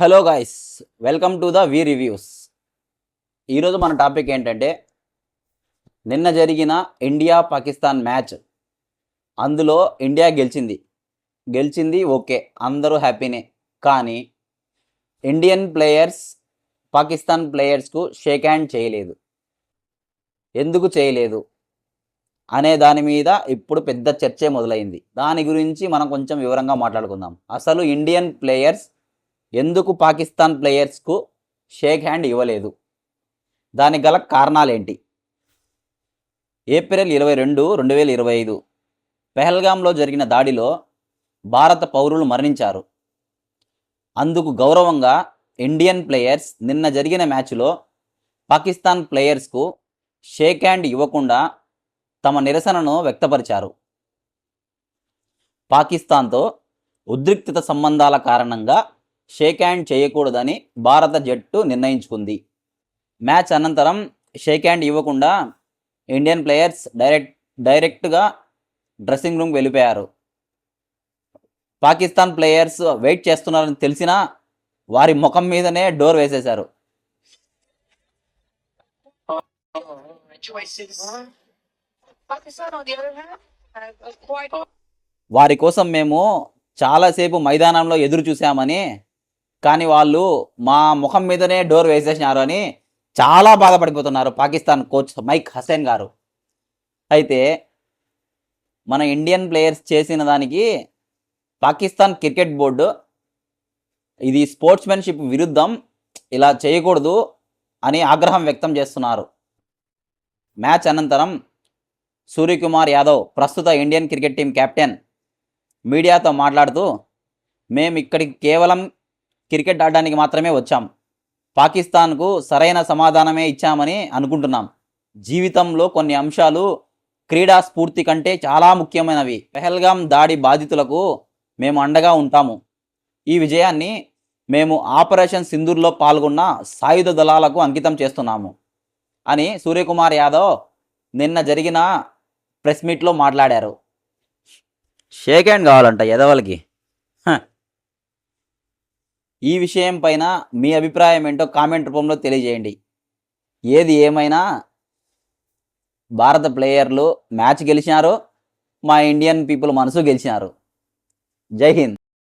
Hello guys welcome to the V reviews. ఈరోజు మన topic ఏంటంటే నిన్న జరిగిన ఇండియా పాకిస్తాన్ మ్యాచ్. అందులో ఇండియా గెలిచింది. గెలిచింది ఓకే అందరూ హ్యాపీనే. కానీ ఇండియన్ ప్లేయర్స్ పాకిస్తాన్ ప్లేయర్స్కు షేక్ హ్యాండ్ చేయలేదు. ఎందుకు చేయలేదు? అనే దాని మీద ఇప్పుడు పెద్ద చర్చే మొదలైంది. దాని గురించి మనం కొంచెం వివరంగా మాట్లాడుకుందాం. అసలు ఇండియన్ ప్లేయర్స్ ఎందుకు పాకిస్తాన్ ప్లేయర్స్కు షేక్ హ్యాండ్ ఇవ్వలేదు? దానికి గల కారణాలేంటి? ఏప్రిల్ ఇరవై రెండు రెండు వేల ఇరవై ఐదు పెహల్గాంలో జరిగిన దాడిలో భారత పౌరులు మరణించారు. అందుకు గౌరవంగా ఇండియన్ ప్లేయర్స్ నిన్న జరిగిన మ్యాచ్లో పాకిస్తాన్ ప్లేయర్స్కు షేక్ హ్యాండ్ ఇవ్వకుండా తమ నిరసనను వ్యక్తపరిచారు. పాకిస్తాన్తో ఉద్రిక్తత సంబంధాల కారణంగా షేక్ హ్యాండ్ చేయకూడదని భారత జట్టు నిర్ణయించుకుంది. మ్యాచ్ అనంతరం షేక్ హ్యాండ్ ఇవ్వకుండా ఇండియన్ ప్లేయర్స్ డైరెక్ట్ డైరెక్ట్గా డ్రెస్సింగ్ రూమ్కి వెళ్ళిపోయారు. పాకిస్తాన్ ప్లేయర్స్ వెయిట్ చేస్తున్నారని తెలిసినా వారి ముఖం మీదనే డోర్ వేసేశారు. వారి కోసం మేము చాలాసేపు మైదానంలో ఎదురు చూసామని కానీ వాళ్ళు మా ముఖం మీదనే డోర్ వేసేసినారు అని చాలా బాధపడిపోతున్నారు పాకిస్తాన్ కోచ్ మైక్ హసేన్ గారు. అయితే మన ఇండియన్ ప్లేయర్స్ చేసిన దానికి పాకిస్తాన్ క్రికెట్ బోర్డు ఇది స్పోర్ట్స్మెన్షిప్ విరుద్ధం ఇలా చేయకూడదు అని ఆగ్రహం వ్యక్తం చేస్తున్నారు. మ్యాచ్ అనంతరం సూర్యకుమార్ యాదవ్ ప్రస్తుత ఇండియన్ క్రికెట్ టీం కెప్టెన్ మీడియాతో మాట్లాడుతూ మేము ఇక్కడికి కేవలం క్రికెట్ ఆడడానికి మాత్రమే వచ్చాం. పాకిస్తాన్కు సరైన సమాధానమే ఇచ్చామని అనుకుంటున్నాం. జీవితంలో కొన్ని అంశాలు క్రీడా స్ఫూర్తి కంటే చాలా ముఖ్యమైనవి. పెహల్గాం దాడి బాధితులకు మేము అండగా ఉంటాము. ఈ విజయాన్ని మేము ఆపరేషన్ సింధూర్లో పాల్గొన్న సాయుధ దళాలకు అంకితం చేస్తున్నాము అని సూర్యకుమార్ యాదవ్ నిన్న జరిగిన ప్రెస్ మీట్లో మాట్లాడారు. షేక్ హ్యాండ్ కావాలంట ఎదవలకి. ఈ విషయం పైన మీ అభిప్రాయం ఏంటో కామెంట్ రూపంలో తెలియజేయండి. ఏది ఏమైనా భారత ప్లేయర్లు మ్యాచ్ గెలిచినారు మా ఇండియన్ పీపుల్ మనసు గెలిచినారు. జై హింద్.